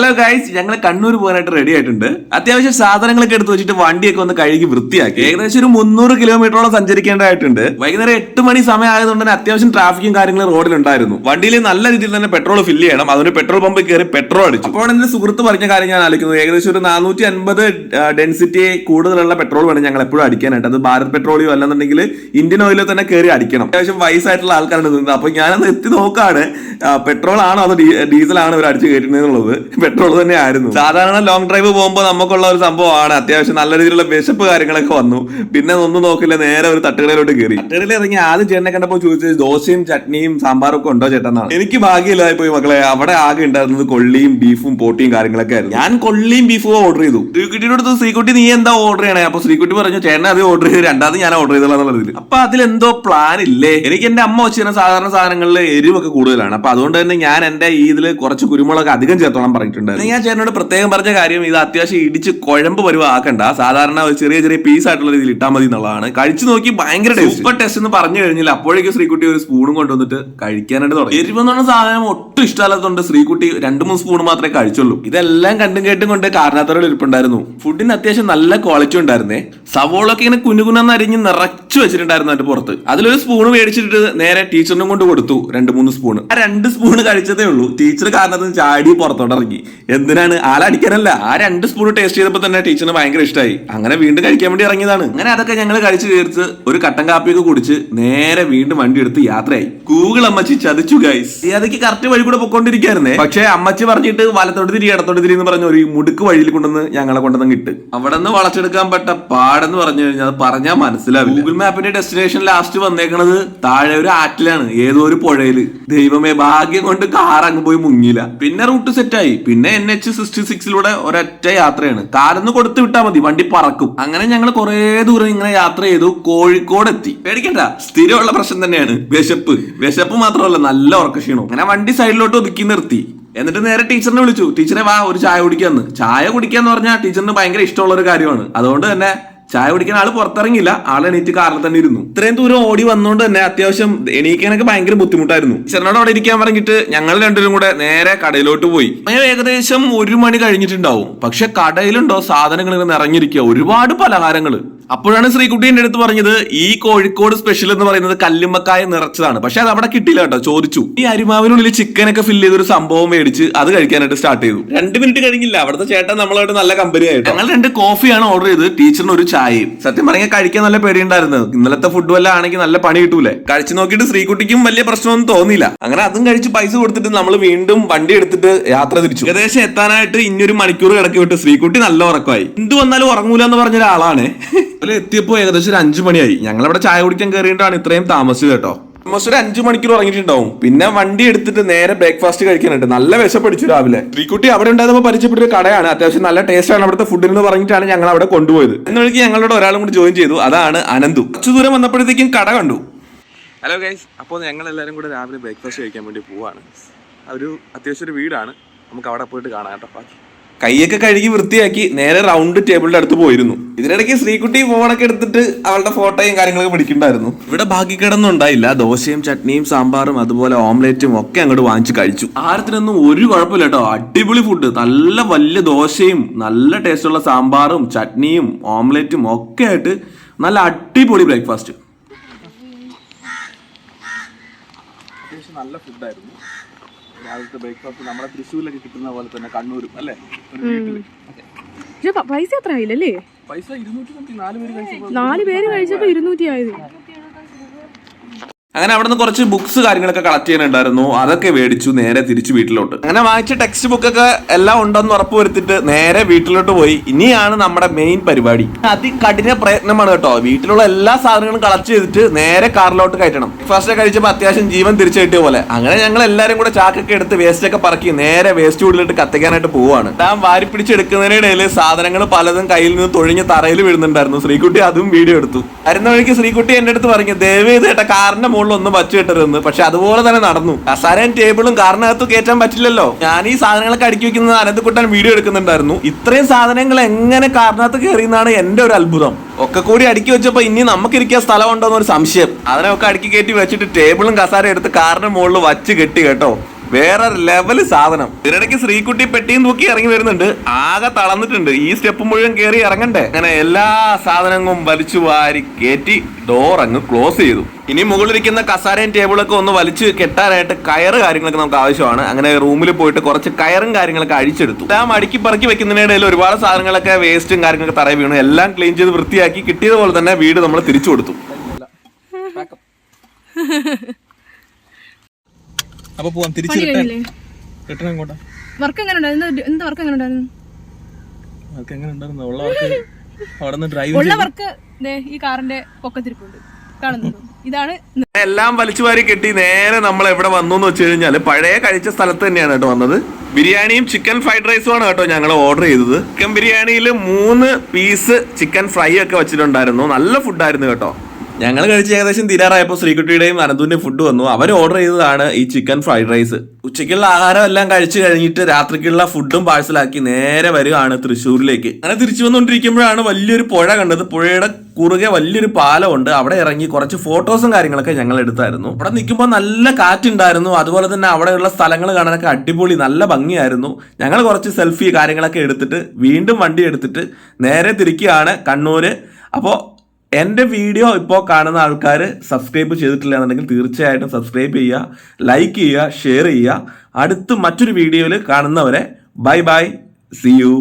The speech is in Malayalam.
ഹലോ ഗൈസ് ഞങ്ങൾ കണ്ണൂർ പോകാനായിട്ട് റെഡി ആയിട്ടുണ്ട്. അത്യാവശ്യം സാധനങ്ങളൊക്കെ എടുത്ത് വെച്ചിട്ട് വണ്ടിയൊക്കെ ഒന്ന് കഴുകി വൃത്തിയാക്കി. ഏകദേശം ഒരു മുന്നൂറ് കിലോമീറ്ററോളം സഞ്ചരിക്കേണ്ടതായിട്ടുണ്ട്. വൈകുന്നേരം എട്ട് മണി സമയം ആയതുകൊണ്ട് തന്നെ അത്യാവശ്യം ട്രാഫിക്കും കാര്യങ്ങളും റോഡിലുണ്ടായിരുന്നു വണ്ടിയിൽ നല്ല രീതിയിൽ തന്നെ പെട്രോൾ ഫില്ല് ചെയ്യണം. അതൊരു പെട്രോൾ പമ്പിൽ കയറി പെട്രോൾ അടിച്ചു. അപ്പോൾ എന്റെ സുഹൃത്ത് പറഞ്ഞ കാര്യം ഞാൻ ആലോചിക്കുന്നത് ഏകദേശം ഒരു നാനൂറ്റി അൻപത് ഡെൻസിറ്റി കൂടുതലുള്ള പെട്രോൾ വേണം ഞങ്ങൾ എപ്പോഴും അടിക്കാനായിട്ട്. അത് ഭാരത് പെട്രോളിയോ അല്ലെന്നുണ്ടെങ്കിൽ ഇന്ത്യൻ ഓയിലോ തന്നെ കയറി അടിക്കണം. അത്യാവശ്യം വയസ്സായിട്ടുള്ള ആൾക്കാരാണ് നിന്നത് അപ്പൊ ഞാനത് എത്തി നോക്കാണ് പെട്രോൾ ആണോ അതോ ഡീസൽ ആണോ ഇവർ അടിച്ചു കയറ്റുന്നത് പെട്രോൾ തന്നെ ആയിരുന്നു സാധാരണ ലോങ് ഡ്രൈവ് പോകുമ്പോൾ നമുക്കുള്ള ഒരു സംഭവമാണ്. അത്യാവശ്യം നല്ല രീതിയിലുള്ള വിശപ്പ് കാര്യങ്ങളൊക്കെ വന്നു. പിന്നെ ഒന്നും നോക്കില്ല നേരെ ഒരു തട്ടുകടയിലോട്ട് കയറി തട്ടുകടയിൽ ഇറങ്ങി ആദ്യം ചേട്ടനെ കണ്ടപ്പോൾ ചോദിച്ചത് ദോശയും ചട്നിയും സാമ്പാറും ഒക്കെ ഉണ്ടോ ചേട്ടനാണ്? എനിക്ക് ഭാഗ്യമില്ലാതെ പോയി മക്കളെ. അവിടെ ആകെ ഉണ്ടായിരുന്നത് കൊള്ളിയും ബീഫും പോട്ടിയും കാര്യങ്ങളൊക്കെ ആയിരുന്നു. ഞാൻ കൊള്ളിയും ബീഫും ഓർഡർ ചെയ്തു. ശ്രീകുട്ടിയുടെ അടുത്ത് ശ്രീകുട്ടി നീ എന്താ ഓർഡർ ചെയ്യണേ? അപ്പൊ ശ്രീകുട്ടി പറഞ്ഞു ചേട്ടൻ അത് ഓർഡർ ചെയ്ത് രണ്ടാമത് ഞാൻ ഓർഡർ ചെയ്തോളാന്നുള്ളതിൽ അപ്പൊ അതിലെന്തോ പ്ലാൻ ഇല്ലേ? എനിക്ക് എന്റെ അമ്മ വെച്ചിരുന്ന സാധാരണ സാധനങ്ങളിൽ എരിവൊക്കെ കൂടുതലാണ്. അപ്പൊ അതുകൊണ്ട് തന്നെ ഞാൻ എന്റെ ഈ ഇതിൽ കുറച്ച് കുരുമുളക് അധികം ചേർത്തോളം പറഞ്ഞിട്ടുണ്ട് പിന്നെ ഞാൻ ചേട്ടനോട് പ്രത്യേകം പറഞ്ഞ കാര്യം ഇത് അത്യാവശ്യം ഇടിച്ച് കുഴമ്പ് പരുവ ആക്കണ്ട സാധാരണ ഒരു ചെറിയ ചെറിയ പീസ് ആയിട്ടുള്ള രീതിയിൽ ഇട്ടാൽ മതി എന്നുള്ളതാണ്. കഴിച്ചു നോക്കി ഭയങ്കര സൂപ്പർ ടേസ്റ്റ് എന്ന് പറഞ്ഞു കഴിഞ്ഞാൽ അപ്പോഴേക്കും ശ്രീകുട്ടി ഒരു സ്പൂണും കൊണ്ടുവന്നിട്ട് കഴിക്കാനായിട്ട് തുടങ്ങി. എരിവെന്നുള്ള സാധനം ഒട്ടും ഇഷ്ടമല്ലാത്തതുകൊണ്ട് ശ്രീകുട്ടി രണ്ട് മൂന്ന് സ്പൂൺ മാത്രമേ കഴിച്ചുള്ളൂ. ഇതെല്ലാം കണ്ടും കേട്ടും കൊണ്ട് കാരണത്തോടെ ഇരിപ്പുണ്ടായിരുന്നു. ഫുഡിന് അത്യാവശ്യം നല്ല ക്വാളിറ്റി ഉണ്ടായിരുന്നേ. സവോളൊക്കെ ഇങ്ങനെ കുനുകുനെന്ന് അരിഞ്ഞ് നിറച്ചു വെച്ചിട്ടുണ്ടായിരുന്നു അതിന്റെ പുറത്ത്. അതിലൊരു സ്പൂൺ മേടിച്ചിട്ട് നേരെ ടീച്ചറിനും കൊണ്ട് കൊടുത്തു. രണ്ട് മൂന്ന് സ്പൂൺ ആ രണ്ട് സ്പൂൺ കഴിച്ചതേ ഉള്ളൂ. ടീച്ചർ കാരണത്തിന് ചാടി പുറത്തോട്ട് ഇറങ്ങി എന്തിനാണ്? ആലടിക്കാനല്ല ആ രണ്ട് സ്പൂൺ ടേസ്റ്റ് ചെയ്തപ്പോൾ തന്നെ ടീച്ചറിന് ഭയങ്കര ഇഷ്ടമായി അങ്ങനെ വീണ്ടും കഴിക്കാൻ വേണ്ടി ഇറങ്ങിയതാണ്. അങ്ങനെ അതൊക്കെ ഞങ്ങൾ കഴിച്ചു തീർത്ത് ഒരു കട്ടൻ കാപ്പിയൊക്കെ കുടിച്ച് നേരെ വീണ്ടും വണ്ടി എടുത്ത് യാത്രയായി. ഗൂഗിൾ അമ്മച്ചി ചതിച്ചു ഗൈസ് അതൊക്കെ കറക്റ്റ് വഴി കൂടെ പൊക്കോണ്ടിരിക്കായിരുന്നേ. പക്ഷേ അമ്മച്ചി പറഞ്ഞിട്ട് വലത്തോട്ട് തിരി ഇടത്തോട്ട് തിരി എന്ന് പറഞ്ഞ ഒരു മുടുക്ക് വഴിയിൽ കൊണ്ടുവന്ന് ഞങ്ങളെ കൊണ്ടുവന്ന് ഇട്ട്. അവിടെ നിന്ന് വളച്ചെടുക്കാൻ പറ്റ പാടെന്ന് പറഞ്ഞു കഴിഞ്ഞാൽ അത് പറഞ്ഞാൽ മനസ്സിലാവില്ല. ഗൂഗിൾ മാപ്പിന്റെ ഡെസ്റ്റിനേഷൻ ലാസ്റ്റ് വന്നേക്കണത് താഴെ ഒരു ആറ്റിലാണ് ഏതോ ഒരു പുഴയിൽ. ദൈവമേ ഭാഗ്യം കൊണ്ട് കാർ അങ്ങ് പോയി മുങ്ങിയില്ല. പിന്നെ റൂട്ട് സെറ്റായി പിന്നെ എൻ എച്ച് സിക്സ്റ്റി സിക്സിലൂടെ ഒരൊറ്റ യാത്രയാണ്. കാലൊന്ന് കൊടുത്തു വിട്ടാൽ മതി വണ്ടി പറക്കും. അങ്ങനെ ഞങ്ങൾ കുറെ ദൂരം ഇങ്ങനെ യാത്ര ചെയ്തു കോഴിക്കോട് എത്തി പേടിക്കണ്ട സ്ഥിരമുള്ള പ്രശ്നം തന്നെയാണ്. വിശപ്പ്. വിശപ്പ് മാത്രമല്ല നല്ല ഉറക്കക്ഷീണം അങ്ങനെ വണ്ടി സൈഡിലോട്ട് ഒതുക്കി നിർത്തി. എന്നിട്ട് നേരെ ടീച്ചറിനെ വിളിച്ചു. ടീച്ചറെ വാ ഒരു ചായ കുടിക്കാന്ന്. ചായ കുടിക്കാന്ന് പറഞ്ഞാൽ ടീച്ചറിന് ഭയങ്കര ഇഷ്ടമുള്ള ഒരു കാര്യമാണ്. അതുകൊണ്ട് തന്നെ ചായ കുടിക്കാൻ ആൾ പുറത്തിറങ്ങില്ല ആൾ എണീറ്റ് കാറിൽ തന്നെ ഇരുന്നു. ഇത്രയും ദൂരം ഓടി വന്നുകൊണ്ട് തന്നെ അത്യാവശ്യം എണീക്കാനൊക്കെ ഭയങ്കര ബുദ്ധിമുട്ടായിരുന്നു. ടീച്ചറിനോട് അവിടെ ഇരിക്കാൻ പറഞ്ഞിട്ട് ഞങ്ങൾ രണ്ടുപേരും കൂടെ നേരെ കടയിലോട്ട് പോയി. ഏകദേശം ഒരു മണി കഴിഞ്ഞിട്ടുണ്ടാവും. പക്ഷെ കടയിലുണ്ടോ സാധനങ്ങൾ ഇങ്ങനെ നിറഞ്ഞിരിക്കുക? ഒരുപാട് പലഹാരങ്ങൾ അപ്പോഴാണ് ശ്രീകുട്ടീന്റെ അടുത്ത് പറഞ്ഞത് ഈ കോഴിക്കോട് സ്പെഷ്യൽ എന്ന് പറയുന്നത് കല്ലുമ്മക്കായ നിറച്ചതാണ്. പക്ഷെ അത് അവിടെ കിട്ടിയില്ല കേട്ടോ ചോദിച്ചു. ഈ അരിമാവിനുള്ളിൽ ചിക്കനൊക്കെ ഫില്ല് ചെയ്തൊരു സംഭവം മേടിച്ച് അത് കഴിക്കാനായിട്ട് സ്റ്റാർട്ട് ചെയ്തു. രണ്ട് മിനിറ്റ് കഴിഞ്ഞില്ല അവിടുത്തെ ചേട്ടൻ നമ്മളോട് നല്ല കമ്പനി ആയിട്ട്? ഞങ്ങൾ രണ്ട് കോഫിയാണ് ഓർഡർ ചെയ്ത് ടീച്ചറിന് ഒരു ചായയും. സത്യം പറഞ്ഞാൽ കഴിക്കാൻ നല്ല പേടിയുണ്ടായിരുന്നു. ഇന്നലത്തെ ഫുഡ് വല്ല ആണെങ്കിൽ നല്ല പണി കിട്ടൂലേ? കഴിച്ചു നോക്കിയിട്ട് ശ്രീകുട്ടിക്കും വലിയ പ്രശ്നമൊന്നും തോന്നിയില്ല. അങ്ങനെ അതും കഴിച്ച് പൈസ കൊടുത്തിട്ട് നമ്മൾ വീണ്ടും വണ്ടി എടുത്തിട്ട് യാത്ര തിരിച്ചു. ഏകദേശം എത്താനായിട്ട് ഇനിയൊരു മണിക്കൂർ കിടക്കി വിട്ട് ശ്രീകുട്ടി നല്ല ഉറക്കമായി. എന്ത് വന്നാലും ഉറങ്ങൂല എന്ന് പറഞ്ഞ ഒരാളാണ് അതിൽ എത്തിയപ്പോ ഏകദേശം ഒരു അഞ്ചു മണിയായി. ഞങ്ങൾ അവിടെ ചായ കുടിക്കാൻ കയറിയിട്ടാണ് ഇത്രയും താമസിച്ചത് കേട്ടോ. ഓൾമോസ്റ്റ് ഒരു അഞ്ചു മണിക്കൂർ ഉറങ്ങിയിട്ടുണ്ടാവും. പിന്നെ വണ്ടി എടുത്തിട്ട് നേരെ ബ്രേക്ക്ഫാസ്റ്റ് കഴിക്കാനുണ്ട് നല്ല വിശപ്പടിച്ചു രാവിലെ. ശ്രീക്കുട്ടി അവിടെ ഉണ്ടായിരുന്നപ്പോൾ പരിചയപ്പെട്ട ഒരു കടയാണ്. അത്യാവശ്യം നല്ല ടേസ്റ്റ് ആണ് അവിടുത്തെ ഫുഡിൽ എന്ന് പറഞ്ഞിട്ടാണ് ഞങ്ങൾ അവിടെ കൊണ്ടുപോയത്. എന്നൊഴിക്ക് ഞങ്ങളോട് ഒരാളും കൂടി ജോയിൻ ചെയ്തു. അതാണ് അനന്തു. കുറച്ചു ദൂരം വന്നപ്പോഴത്തേക്കും കട കണ്ടു. ഹലോ ഗൈസ് അപ്പോൾ ഞങ്ങൾ എല്ലാവരും കൂടെ രാവിലെ ബ്രേക്ക്ഫാസ്റ്റ് കഴിക്കാൻ വേണ്ടി പോവാണ്. ഒരു അത്യാവശ്യം ഒരു വീടാണ്. നമുക്ക് അവിടെ പോയിട്ട് കാണാം കേട്ടോ. ബാക്കി കൈയൊക്കെ കഴുകി വൃത്തിയാക്കി നേരെ റൗണ്ട് ടേബിളിന്റെ അടുത്ത് പോയിരുന്നു. ഇതിനിടയ്ക്ക് ശ്രീകുട്ടി ഫോണൊക്കെ എടുത്തിട്ട് അവളുടെ ഫോട്ടോയും കാര്യങ്ങളൊക്കെ പിടിക്കണ്ടായിരുന്നു ഇവിടെ ബാക്കി ഉണ്ടായില്ല ദോശയും ചട്നിയും സാമ്പാറും അതുപോലെ ഓംലേറ്റും ഒക്കെ അങ്ങോട്ട് വാങ്ങിച്ച് കഴിച്ചു. ആരത്തിനൊന്നും ഒരു കുഴപ്പമില്ല കേട്ടോ. അടിപൊളി ഫുഡ് നല്ല വലിയ ദോശയും നല്ല ടേസ്റ്റുള്ള സാമ്പാറും ചട്നിയും ഓംലേറ്റും ഒക്കെ ആയിട്ട് നല്ല അടിപൊളി ബ്രേക്ക്ഫാസ്റ്റ് നല്ല ഫുഡായിരുന്നു രാവിലത്തെ ബ്രേക്ക്ഫാസ്റ്റ് നമ്മുടെ തൃശ്ശൂരിലൊക്കെ കിട്ടുന്ന പോലെ തന്നെ കണ്ണൂരും അല്ലേ? പൈസ അത്ര ആയില്ലല്ലേ പൈസ നാല് പേര് കഴിച്ചപ്പോ ഇരുന്നൂറ്റി ആയത്. അങ്ങനെ അവിടെ നിന്ന് കുറച്ച് ബുക്സ് കാര്യങ്ങളൊക്കെ കളക്ട് ചെയ്യാനുണ്ടായിരുന്നു. അതൊക്കെ മേടിച്ചു നേരെ തിരിച്ചു വീട്ടിലോട്ട്. അങ്ങനെ വാങ്ങിച്ച ടെക്സ്റ്റ് ബുക്കൊക്കെ എല്ലാം ഉണ്ടെന്ന് ഉറപ്പ് വരുത്തിട്ട് നേരെ വീട്ടിലോട്ട് പോയി. ഇനിയാണ് നമ്മുടെ മെയിൻ പരിപാടി. അതികഠിന പ്രയത്നമാണ് കേട്ടോ. വീട്ടിലുള്ള എല്ലാ സാധനങ്ങളും കളക്ട് ചെയ്തിട്ട് നേരെ കാറിലോട്ട് കയറ്റണം. ഫസ്റ്റ് കഴിച്ചപ്പോൾ അത്യാവശ്യം ജീവൻ തിരിച്ചു കിട്ടിയ പോലെ. അങ്ങനെ ഞങ്ങൾ എല്ലാവരും കൂടെ ചാക്കൊക്കെ എടുത്ത് വേസ്റ്റ് ഒക്കെ പറക്കി നേരെ വേസ്റ്റ് ഉള്ളിലിട്ട് കത്തിക്കാനായിട്ട് പോവാണ്. താൻ വാരി പിടിച്ചെടുക്കുന്നതിനിടയിൽ സാധനങ്ങൾ പലതും കയ്യിൽ നിന്ന് തൊഴിഞ്ഞ് തറയിൽ വീഴുന്നുണ്ടായിരുന്നു. ശ്രീകുട്ടി അതും വീഡിയോ എടുത്തു. വരുന്ന വഴിക്ക് ശ്രീകുട്ടി എന്റെ അടുത്ത് പറഞ്ഞു ദയവ് ചെയ്ത് ഏട്ടാ കാറിന്റെ മുകളിൽ ഒന്നും വച്ചു കിട്ടരുതെന്ന് പക്ഷെ അതുപോലെ തന്നെ നടന്നു. കസാരയും ടേബിളും കാറിനകത്ത് കയറ്റാൻ പറ്റില്ലല്ലോ. ഞാൻ ഈ സാധനങ്ങളൊക്കെ അടുക്കി വെക്കുന്നത് അനന്തക്കുട്ടൻ വീഡിയോ എടുക്കുന്നുണ്ടായിരുന്നു. ഇത്രയും സാധനങ്ങൾ എങ്ങനെ കാറിനകത്ത് കയറി എന്നാണ് എന്റെ ഒരു അത്ഭുതം. ഒക്കെ കൂടി അടുക്കി വെച്ചപ്പോ ഇനി നമുക്ക് ഇരിക്കാൻ സ്ഥലം സ്ഥലമുണ്ടോ എന്നൊരു സംശയം. അതിനൊക്കെ അടുക്കി കയറ്റി വെച്ചിട്ട് ടേബിളും കസാരയും എടുത്ത് കാറിന് മുകളിൽ വച്ച് കെട്ടി കേട്ടോ. വേറെ ലെവൽ സാധനം. ഇതിനിടയ്ക്ക് ശ്രീകുട്ടി പെട്ടിയും തൂക്കി ഇറങ്ങി വരുന്നുണ്ട്. ആകെ തളർന്നിട്ടുണ്ട്. ഈ സ്റ്റെപ്പ് മുഴുവൻ കയറി ഇറങ്ങണ്ടേ? അങ്ങനെ എല്ലാ സാധനങ്ങളും വലിച്ചു വാരി കയറ്റി ഡോർ അങ്ങ് ക്ലോസ് ചെയ്തു. ഇനി മുകളിലിരിക്കുന്ന കസാരയും ടേബിളൊക്കെ ഒന്ന് വലിച്ച് കെട്ടാനായിട്ട് കയറ് കാര്യങ്ങളൊക്കെ നമുക്ക് ആവശ്യമാണ്. അങ്ങനെ റൂമിൽ പോയിട്ട് കുറച്ച് കയറും കാര്യങ്ങളൊക്കെ അഴിച്ചെടുത്തു. എല്ലാം അടുക്കി പറക്കി വെക്കുന്നതിനിടയിൽ ഒരുപാട് സാധനങ്ങളൊക്കെ വേസ്റ്റും കാര്യങ്ങളൊക്കെ തറയി വീണു. എല്ലാം ക്ലീൻ ചെയ്ത് വൃത്തിയാക്കി കിട്ടിയതുപോലെ തന്നെ വീട് നമ്മൾ തിരിച്ചു കൊടുത്തു. അപ്പൊ പോവാം തിരിച്ച് പണി റിട്ടേൺ റിട്ടേൺ എങ്ങോട്ടാ വർക്ക് എങ്ങനെ ഉണ്ടായിരുന്നു എന്ത് എന്ത് വർക്ക് എങ്ങനെ ഉണ്ടായിരുന്നു വർക്ക് എങ്ങനെ ഉണ്ടായിരുന്നു ഉള്ള വർക്ക് അവിടെ നിന്ന് ഡ്രൈവ് ഉള്ള വർക്ക് ഈ കാറിന്റെ പൊക്കത്തിരിപ്പുണ്ട്. കാണുന്നുണ്ടോ? ഇതാണ് എല്ലാം വലിച്ചു വാരി കെട്ടി നേരെ നമ്മൾ എവിടെ വന്നു എന്ന് വെച്ച് കഴിഞ്ഞാൽ പഴയ കഴിച്ച സ്ഥലത്ത് തന്നെയാണ് കേട്ടോ വന്നത്. ബിരിയാണിയും ചിക്കൻ ഫ്രൈഡ് റൈസും ആണ് കേട്ടോ ഞങ്ങൾ ഓർഡർ ചെയ്തത്. ചിക്കൻ ബിരിയാണിയിൽ മൂന്ന് പീസ് ചിക്കൻ ഫ്രൈ ഒക്കെ വെച്ചിട്ടുണ്ടായിരുന്നു. നല്ല ഫുഡായിരുന്നു കേട്ടോ. ഞങ്ങൾ കഴിച്ച് ഏകദേശം തീരാറായപ്പോൾ ശ്രീകുട്ടിയുടെയും അനന്തുവിന്റെയും ഫുഡ് വന്നു. അവർ ഓർഡർ ചെയ്തതാണ് ഈ ചിക്കൻ ഫ്രൈഡ് റൈസ് ഉച്ചയ്ക്കുള്ള ആഹാരം എല്ലാം കഴിച്ചു കഴിഞ്ഞിട്ട് രാത്രിക്കുള്ള ഫുഡും പാഴ്സലാക്കി നേരെ വരികയാണ് തൃശ്ശൂരിലേക്ക്. അങ്ങനെ തിരിച്ചു വന്നുകൊണ്ടിരിക്കുമ്പോഴാണ് വലിയൊരു പുഴ കണ്ടത്. പുഴയുടെ കുറുകെ വലിയൊരു പാലമുണ്ട്. അവിടെ ഇറങ്ങി കുറച്ച് ഫോട്ടോസും കാര്യങ്ങളൊക്കെ ഞങ്ങൾ എടുത്തായിരുന്നു. അവിടെ നിൽക്കുമ്പോൾ നല്ല കാറ്റുണ്ടായിരുന്നു. അതുപോലെ തന്നെ അവിടെയുള്ള സ്ഥലങ്ങൾ കാണാനൊക്കെ അടിപൊളി നല്ല ഭംഗിയായിരുന്നു. ഞങ്ങൾ കുറച്ച് സെൽഫി കാര്യങ്ങളൊക്കെ എടുത്തിട്ട് വീണ്ടും വണ്ടി എടുത്തിട്ട് നേരെ തിരിക്കുകയാണ് കണ്ണൂര്. അപ്പോൾ എന്റെ വീഡിയോ ഇപ്പോൾ കാണുന്ന ആൾക്കാർ സബ്സ്ക്രൈബ് ചെയ്തിട്ടില്ല എന്നുണ്ടെങ്കിൽ തീർച്ചയായിട്ടും സബ്സ്ക്രൈബ് ചെയ്യുക ലൈക്ക് ചെയ്യുക ഷെയർ ചെയ്യുക. അടുത്ത് മറ്റൊരു വീഡിയോയിൽ കാണുന്നവരെ ബൈ ബൈ സി യു